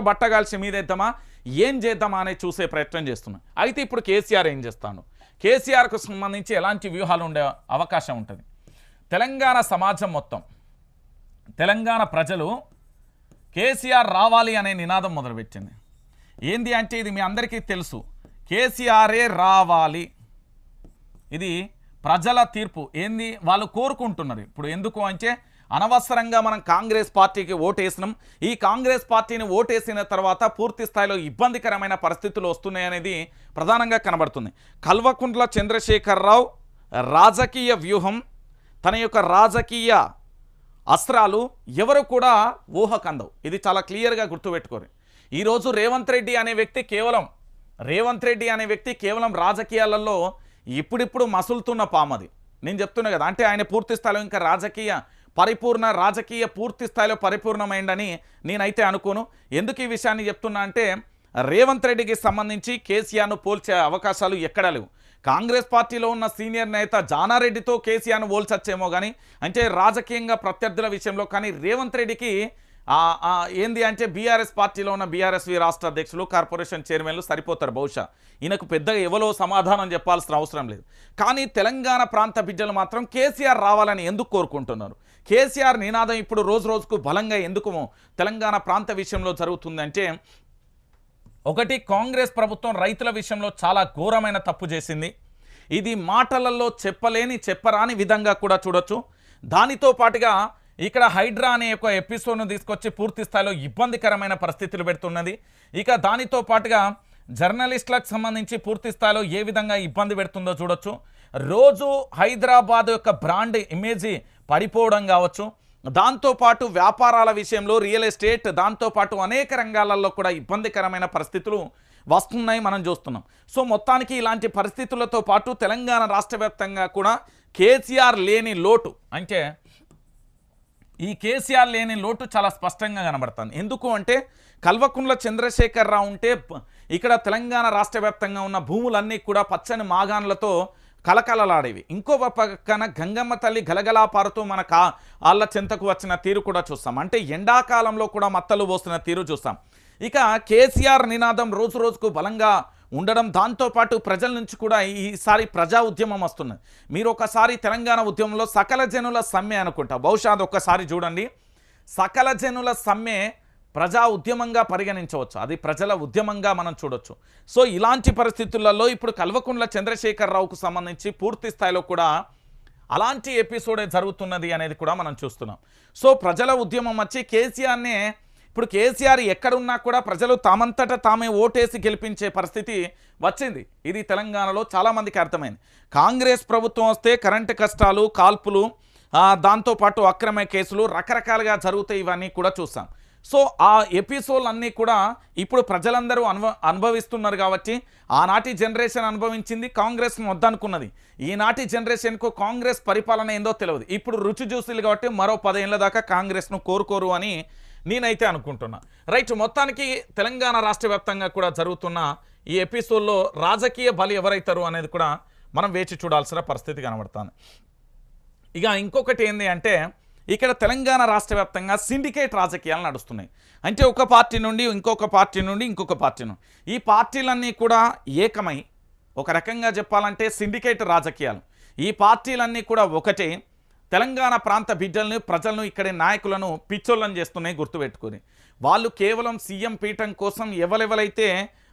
బట్టగాల్సి మీదేద్దామా? ఏం చేద్దామా అనేది చూసే ప్రయత్నం చేస్తున్నాం. అయితే ఇప్పుడు కేసీఆర్ ఏం చేస్తాను కేసీఆర్కు సంబంధించి ఎలాంటి వ్యూహాలు ఉండే అవకాశం ఉంటుంది? తెలంగాణ సమాజం మొత్తం తెలంగాణ ప్రజలు కేసీఆర్ రావాలి అనే నినాదం మొదలుపెట్టింది. ఏంది అంటే ఇది మీ అందరికీ తెలుసు. కేసీఆరే రావాలి. ఇది ప్రజల తీర్పు. ఏంది? వాళ్ళు కోరుకుంటున్నారు. ఇప్పుడు ఎందుకు అంటే అనవసరంగా మనం కాంగ్రెస్ పార్టీకి ఓటేసినాం. ఈ కాంగ్రెస్ పార్టీని ఓటేసిన తర్వాత పూర్తి స్థాయిలో ఇబ్బందికరమైన పరిస్థితులు వస్తున్నాయనేది ప్రధానంగా కనబడుతుంది. కల్వకుంట్ల చంద్రశేఖరరావు రాజకీయ వ్యూహం తన యొక్క రాజకీయ అస్త్రాలు ఎవరు కూడా ఊహకందవు. ఇది చాలా క్లియర్గా గుర్తుపెట్టుకోరు. ఈరోజు రేవంత్ రెడ్డి అనే వ్యక్తి కేవలం రేవంత్ రెడ్డి అనే వ్యక్తి కేవలం రాజకీయాలలో ఇప్పుడిప్పుడు మసులుతున్న పామది. నేను చెప్తున్నా కదా అంటే ఆయన పూర్తి స్థాయిలో ఇంకా రాజకీయ పరిపూర్ణ రాజకీయ పూర్తి స్థాయిలో పరిపూర్ణమైందని నేనైతే అనుకోను. ఎందుకు ఈ విషయాన్ని చెప్తున్నా అంటే రేవంత్ రెడ్డికి సంబంధించి కేసీఆర్ను పోల్చే అవకాశాలు ఎక్కడా లేవు. కాంగ్రెస్ పార్టీలో ఉన్న సీనియర్ నేత జానారెడ్డితో కేసీఆర్ను పోల్చచ్చేమో కానీ అంటే రాజకీయంగా ప్రత్యర్థుల విషయంలో కానీ రేవంత్ రెడ్డికి ఏంది అంటే బీఆర్ఎస్ పార్టీలో ఉన్న బీఆర్ఎస్వి రాష్ట్ర అధ్యక్షులు కార్పొరేషన్ చైర్మన్లు సరిపోతారు బహుశా. ఈయనకు పెద్దగా ఎవరో సమాధానం చెప్పాల్సిన అవసరం లేదు. కానీ తెలంగాణ ప్రాంత బిడ్డలు మాత్రం కేసీఆర్ రావాలని ఎందుకు కోరుకుంటున్నారు? కేసీఆర్ నినాదం ఇప్పుడు రోజు రోజుకు బలంగా ఎందుకు తెలంగాణ ప్రాంత విషయంలో జరుగుతుందంటే ఒకటి కాంగ్రెస్ ప్రభుత్వం రైతుల విషయంలో చాలా ఘోరమైన తప్పు చేసింది. ఇది మాటలలో చెప్పలేని చెప్పరాని విధంగా కూడా చూడొచ్చు. దానితో పాటుగా ఇక్కడ హైడ్రా అనే ఒక ఎపిసోడ్ను తీసుకొచ్చి పూర్తి స్థాయిలో ఇబ్బందికరమైన పరిస్థితులు పెడుతున్నది. ఇక దానితో పాటుగా జర్నలిస్టులకు సంబంధించి పూర్తి స్థాయిలో ఏ విధంగా ఇబ్బంది పెడుతుందో చూడొచ్చు. రోజు హైదరాబాద్ యొక్క బ్రాండ్ ఇమేజీ పడిపోవడం కావచ్చు. దాంతోపాటు వ్యాపారాల విషయంలో రియల్ ఎస్టేట్ దాంతోపాటు అనేక రంగాలలో కూడా ఇబ్బందికరమైన పరిస్థితులు వస్తున్నాయి మనం చూస్తున్నాం. సో మొత్తానికి ఇలాంటి పరిస్థితులతో పాటు తెలంగాణ రాష్ట్ర వ్యాప్తంగా కూడా కేసీఆర్ లేని లోటు అంటే ఈ కేసీఆర్ లేని లోటు చాలా స్పష్టంగా కనబడుతుంది. ఎందుకు అంటే కల్వకుంట్ల చంద్రశేఖరరావు ఉంటే ఇక్కడ తెలంగాణ రాష్ట్ర ఉన్న భూములన్నీ కూడా పచ్చని మాగాన్లతో కలకలలాడేవి. ఇంకో పక్కన గంగమ్మ తల్లి గలగలా పారుతూ మన కా ఆళ్ళ చెంతకు వచ్చిన తీరు కూడా చూస్తాం. అంటే ఎండాకాలంలో కూడా మత్తలు పోస్తున్న తీరు చూస్తాం. ఇక కేసీఆర్ నినాదం రోజు రోజుకు బలంగా ఉండడం దాంతోపాటు ప్రజల నుంచి కూడా ఈసారి ప్రజా ఉద్యమం వస్తున్నది. మీరు ఒకసారి తెలంగాణ ఉద్యమంలో సకల జనుల సమ్మె అనుకుంటా. బహుశా అది ఒక్కసారి చూడండి. సకల జనుల సమ్మె ప్రజా ఉద్యమంగా పరిగణించవచ్చు. అది ప్రజల ఉద్యమంగా మనం చూడొచ్చు. సో ఇలాంటి పరిస్థితులలో ఇప్పుడు కల్వకుంట్ల చంద్రశేఖరరావుకు సంబంధించి పూర్తి స్థాయిలో కూడా అలాంటి ఎపిసోడే జరుగుతున్నది అనేది కూడా మనం చూస్తున్నాం. సో ప్రజల ఉద్యమం వచ్చి కేసీఆర్నే ఇప్పుడు కేసీఆర్ ఎక్కడున్నా కూడా ప్రజలు తామంతట తామే ఓటేసి గెలిపించే పరిస్థితి వచ్చింది. ఇది తెలంగాణలో చాలామందికి అర్థమైంది. కాంగ్రెస్ ప్రభుత్వం వస్తే కరెంటు కష్టాలు కాల్పులు దాంతోపాటు అక్రమ కేసులు రకరకాలుగా జరుగుతాయి ఇవన్నీ కూడా చూసాం. సో ఆ ఎపిసోడ్లన్నీ కూడా ఇప్పుడు ప్రజలందరూ అనుభ అనుభవిస్తున్నారు కాబట్టి ఆనాటి జనరేషన్ అనుభవించింది కాంగ్రెస్ను వద్దనుకున్నది. ఈనాటి జనరేషన్కు కాంగ్రెస్ పరిపాలన ఏందో తెలియదు ఇప్పుడు రుచి చూసింది కాబట్టి మరో పదేళ్ళ దాకా కాంగ్రెస్ను కోరుకోరు అని నేనైతే అనుకుంటున్నా. రైట్ మొత్తానికి తెలంగాణ రాష్ట్ర వ్యాప్తంగా కూడా జరుగుతున్న ఈ ఎపిసోడ్లో రాజకీయ బలి ఎవరైతారు అనేది కూడా మనం వేచి చూడాల్సిన పరిస్థితి కనబడుతుంది. ఇక ఇంకొకటి ఏంది అంటే ఇక్కడ తెలంగాణ రాష్ట్ర వ్యాప్తంగా సిండికేట్ రాజకీయాలు నడుస్తున్నాయి. అంటే ఒక పార్టీ నుండి ఇంకొక పార్టీ నుండి ఇంకొక పార్టీ నుండి. ఈ పార్టీలన్నీ కూడా ఏకమై ఒక రకంగా చెప్పాలంటే సిండికేట్ రాజకీయాలు. ఈ పార్టీలన్నీ కూడా ఒకటే. తెలంగాణ ప్రాంత బిడ్డలను ప్రజలను ఇక్కడి నాయకులను పిచ్చోళ్ళని చేస్తున్నాయి గుర్తుపెట్టుకొని. వాళ్ళు కేవలం సీఎం పీఠం కోసం ఎవరెవరైతే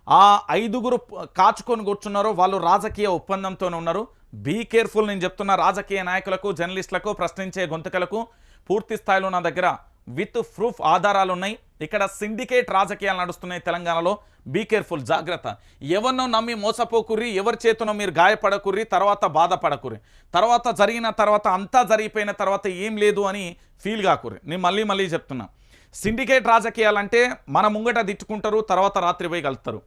ఆ ఐదుగురు కాచుకొని కూర్చున్నారో వాళ్ళు రాజకీయ ఒప్పందంతోనే ఉన్నారు. బీ కేర్ఫుల్ నేను చెప్తున్న రాజకీయ నాయకులకు జర్నలిస్టులకు ప్రశ్నించే గొంతుకలకు పూర్తి స్థాయిలో నా దగ్గర విత్ ప్రూఫ్ ఆధారాలు ఉన్నాయి ఇక్కడ సిండికేట్ రాజకీయాలు నడుస్తున్నాయి తెలంగాణలో. బీ కేర్ఫుల్ జాగ్రత్త. ఎవరినో నమ్మి మోసపోకుర్రి ఎవరి చేతునో మీరు గాయపడకుర్రి తర్వాత బాధపడకుర్రి. తర్వాత జరిగిన తర్వాత అంతా జరిగిపోయిన తర్వాత ఏం లేదు అని ఫీల్ కాకుర్రి నేను మళ్ళీ మళ్ళీ చెప్తున్నా. సిండికేట్ రాజకీయాలంటే మన ముంగట తిట్టుకుంటారు తర్వాత రాత్రి పోయి కలుస్తారు.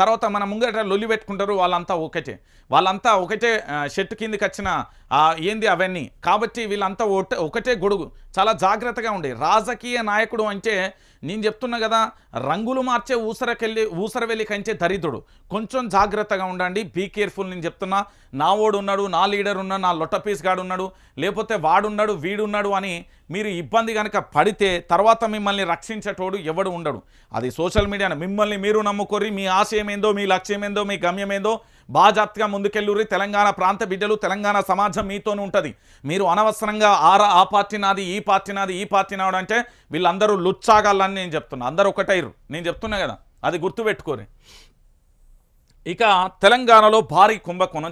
తర్వాత మన ముంగట లొల్లి పెట్టుకుంటారు వాళ్ళంతా ఒకటే. వాళ్ళంతా ఒకటే షెట్ కిందకి వచ్చిన ఏంది అవన్నీ. కాబట్టి వీళ్ళంతా ఒకటే ఒకటే గొడుగు. చాలా జాగ్రత్తగా ఉండే. రాజకీయ నాయకుడు అంటే నేను చెప్తున్నా కదా రంగులు మార్చే ఊసరకెళ్ళి ఊసరవెల్లి కంచే దరిద్రుడు. కొంచెం జాగ్రత్తగా ఉండండి. బీ కేర్ఫుల్ నేను చెప్తున్నా. నా ఓడు ఉన్నాడు నా లీడర్ ఉన్నాడు నా లొట్టపీస్ గాడు ఉన్నాడు లేకపోతే వాడున్నాడు వీడున్నాడు అని మీరు ఇబ్బంది కనుక పడితే తర్వాత మిమ్మల్ని రక్షించేటోడు ఎవడు ఉండడు. అది సోషల్ మీడియాను. మిమ్మల్ని మీరు నమ్ముకోరి మీ ఆశయం ఏందో మీ లక్ష్యం ఏందో మీ గమ్యం ఏందో బాజాప్తిగా ముందుకెళ్ళుర్రి. తెలంగాణ ప్రాంత బిడ్డలు తెలంగాణ సమాజం మీతోనే ఉంటుంది. మీరు అనవసరంగా ఆరా ఆ పార్టీ నాది ఈ పార్టీ నాది ఈ పార్టీ నాడు అంటే వీళ్ళందరూ లుచ్చాగాలని నేను చెప్తున్నా. అందరూ ఒకటైరు నేను చెప్తున్నా కదా. అది గుర్తుపెట్టుకోరి ఇక తెలంగాణలో భారీ కుంభకోణం